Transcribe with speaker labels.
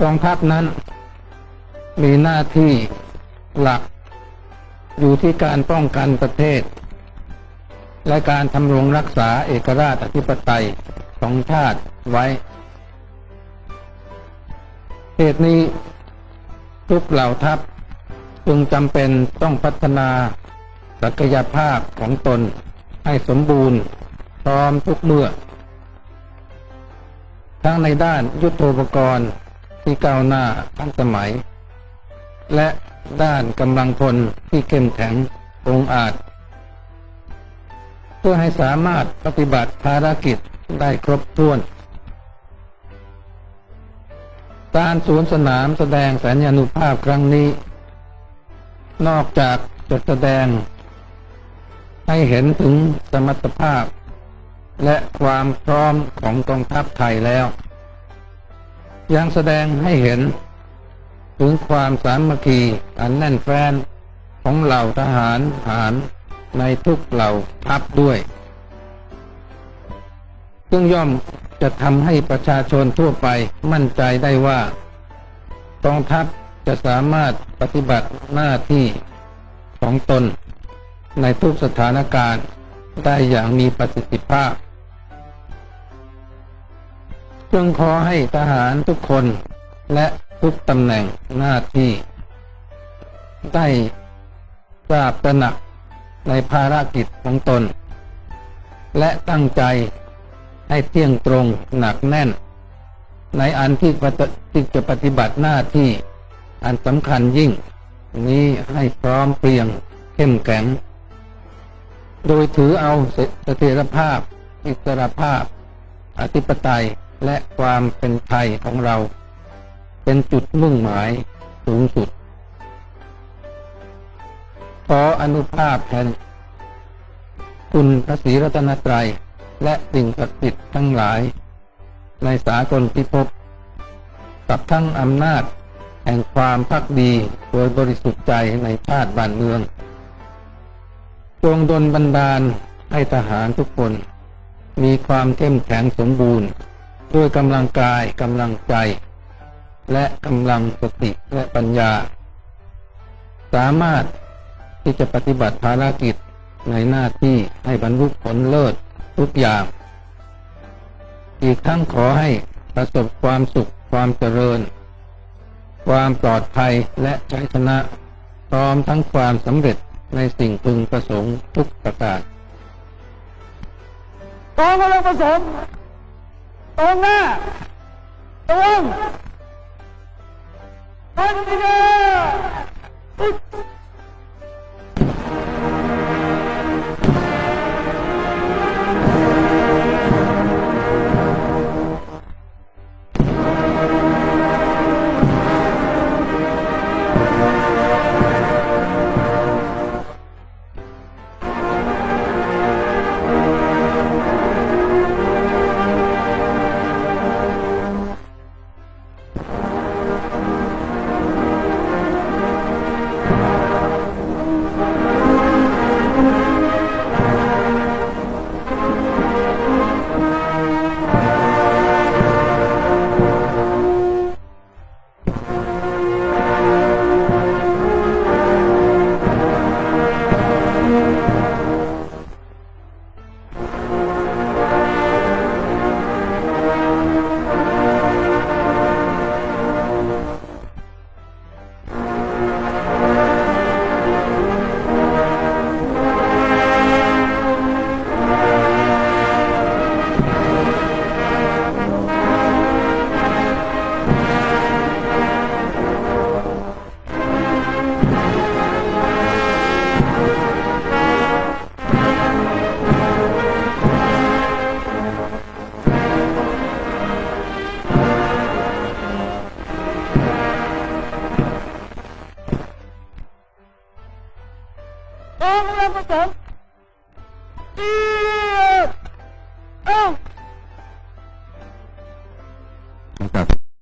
Speaker 1: กองทัพนั้น มีหน้าที่หลัก อยู่ที่การป้องกันประเทศ และการทำรงรักษาเอกราชอธิปไตยของชาติไว้เหตุนี้ทุกเหล่าทัพจึงจำเป็นต้องพัฒนาศักยภาพของตนให้สมบูรณ์พร้อมทุกเมื่อ ทั้งในด้านยุทโธปกรณ์ ที่ก้าวหน้าทันสมัย และด้านกำลังพลที่เข้มแข็งองอาจ เพื่อให้สามารถปฏิบัติภารกิจได้ครบถ้วน การสวนสนามแสดงสัญญานุภาพครั้งนี้ นอกจากจะแสดง ให้เห็นถึงสมรรถภาพ และความพร้อมของกองทัพไทยแล้ว ยังแสดงให้เห็น ถึงความสามัคคีอันแน่นแฟ้นของเหล่าทหารฐานในทุกเหล่าทัพด้วย ซึ่งย่อมจะทำให้ประชาชนทั่วไปมั่นใจได้ว่ากองทัพจะสามารถปฏิบัติหน้าที่ของตน ในทุกสถานการณ์ได้อย่างมีประสิทธิภาพ จึงขอให้ทหารทุกคน และทุกตำแหน่งหน้าที่ ได้ทราบตระหนักในภารกิจของตน และตั้งใจให้เที่ยงตรงหนักแน่น ในอันที่ที่จะปฏิบัติหน้าที่ อันสำคัญยิ่ง นี้ให้พร้อมเพรียงเข้มแข็ง โดยถือเอาเสถียรภาพ อิสรภาพ อธิปไตย และความเป็นไทยของเรา เป็นจุดมุ่งหมายสูงสุด ขออนุภาพแห่งคุณพระศรีรัตนตรัย และสิ่งศักดิ์สิทธิ์ทั้งหลาย ในสากลพิภพกับทั้งอำนาจแห่งความพักดีโดยบริสุทธิ์ใจในชาติบ้านเมือง จงดลบันดาลให้ทหารทุกคน มีความเข้มแข็งสมบูรณ์ ด้วยกำลังกายกำลังใจ และกำลังสติและปัญญา สามารถที่จะปฏิบัติภารกิจในหน้าที่ให้บรรลุผลเลิศทุกอย่าง อีกทั้งขอให้ประสบความสุขความเจริญ ความปลอดภัยและชัยชนะ พร้อมทั้งความสำเร็จในสิ่งพึงประสงค์ทุกประการ
Speaker 2: กองกำลังผสมตรงห น้าตรง 啊，我来，我走。啊！啊！